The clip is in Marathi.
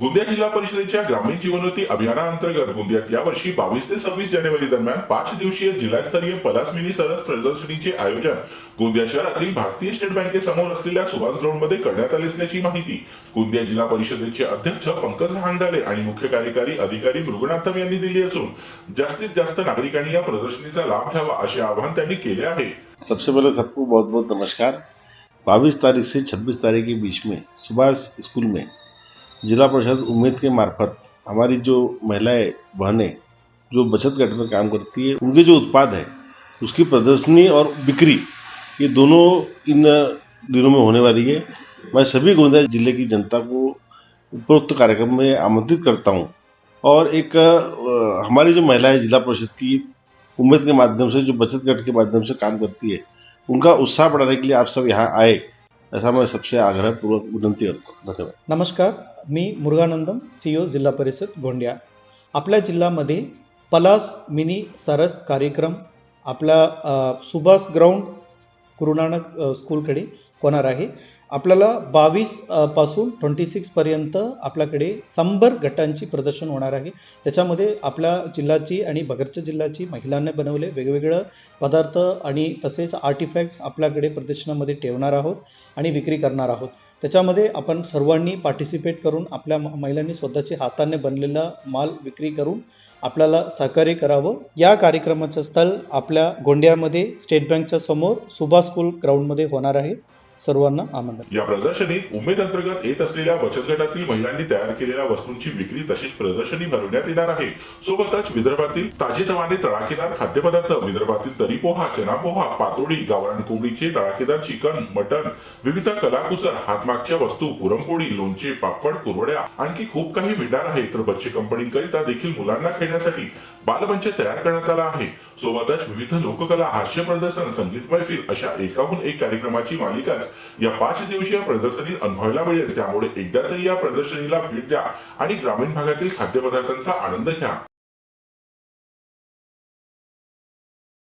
गोंदिया जिल्हा परिषदेच्या ग्रामीण जीवनोन्नती अभियानाअंतर्गत गोंदियात यावर्षी बावीस ते सव्वीस जानेवारी दरम्यान पाच दिवसीय जिल्हास्तरीय पलास सरस प्रदर्शनीचे आयोजन गोंदिया शहरातील भारतीय स्टेट बँकेसमोर असलेल्या सुभाष ग्राउंडमध्ये करण्यात आले असल्याची माहिती गोंदिया जिल्हा परिषदेचे अध्यक्ष पंकज हांडाले आणि मुख्य कार्यकारी अधिकारी मृगनाथम यांनी दिली असून जास्तीत जास्त नागरिकांनी या प्रदर्शनीचा लाभ घ्यावा असे आवाहन त्यांनी केले आहे. सबसे पहले सबको बहुत बहुत नमस्कार. बाईस तारीख से छब्बीस तारीख के बीच में सुभाष स्कूल में जिला परिषद उम्मीद के मार्फत हमारी जो महिलाएँ, बहनें, जो बचत गट में काम करती है, उनके जो उत्पाद है, उसकी प्रदर्शनी और बिक्री, ये दोनों इन दिनों में होने वाली है। मैं सभी गोंदिया ज़िले की जनता को उपरोक्त कार्यक्रम में आमंत्रित करता हूँ और एक हमारी जो महिलाएँ जिला परिषद की, उम्मीद के माध्यम से, जो बचत गट के माध्यम से काम करती है, उनका उत्साह बढ़ाने के लिए आप सब यहाँ आए। ऐसा सबसे आग्रहपूर्वक विनंती करतो. धन्यवाद. नमस्कार मी मुरुगानंदम सी ओ जिल्हा परिषद गोंदिया. आपल्या जिल्ह्यामध्ये पलास मिनी सरस कार्यक्रम आपला सुभाष ग्राउंड गुरुनानक स्कूलकडे होणार आहे. आपल्याला बावीसपासून ट्वेंटी सिक्सपर्यंत आपल्याकडे शंभर गटांची प्रदर्शन होणार आहे. त्याच्यामध्ये आपल्या जिल्ह्याची आणि बगरच्या जिल्ह्याची महिलांनी बनवले वेगवेगळं पदार्थ आणि तसेच आर्टिफॅक्ट्स आपल्याकडे प्रदर्शनामध्ये ठेवणार आहोत आणि विक्री करणार आहोत. त्याच्यामध्ये आपण सर्वांनी पार्टिसिपेट करून आपल्या म- महिलांनी स्वतःचे हाताने बनलेला माल विक्री करून आपल्याला सहकार्य करावं. या कार्यक्रमाचं स्थळ आपल्या गोंदियामध्ये स्टेट बँकच्या समोर सुभाष स्कूल ग्राउंडमध्ये होणार आहे. सर्वांना आमंत्रण. या प्रदर्शनीत उमेद अंतर्गत येत असलेल्या बचत गटातील महिलांनी तयार केलेल्या वस्तूंची विक्री तशीच प्रदर्शनी भरवण्यात येणार आहे. सोबतच विदर्भातील ताजेतवाने तळाकेदार खाद्यपदार्थ विदर्भातील तरी पोहा चना पोहा पातोडी गावरान कोंबडीचे तळाकेदार चिकन मटन विविध कलाकुसर हातमागच्या वस्तू पुरणपोळी लोणचे पापड कुरवड्या आणखी खूप काही मिळणार आहे. तर बच्चे कंपनीकरिता देखील मुलांना खेळण्यासाठी बालमंच तयार करण्यात आला आहे. सोबतच विविध लोककला हास्य प्रदर्शन संगीत मैफिल अशा एकाहून एक कार्यक्रमाची मालिकाच या पाच दिवसीय प्रदर्शनीत अनुभवायला मिळेल. त्यामुळे एकदा तरी या प्रदर्शनीला भेट द्या आणि ग्रामीण भागातील खाद्यपदार्थांचा आनंद घ्या.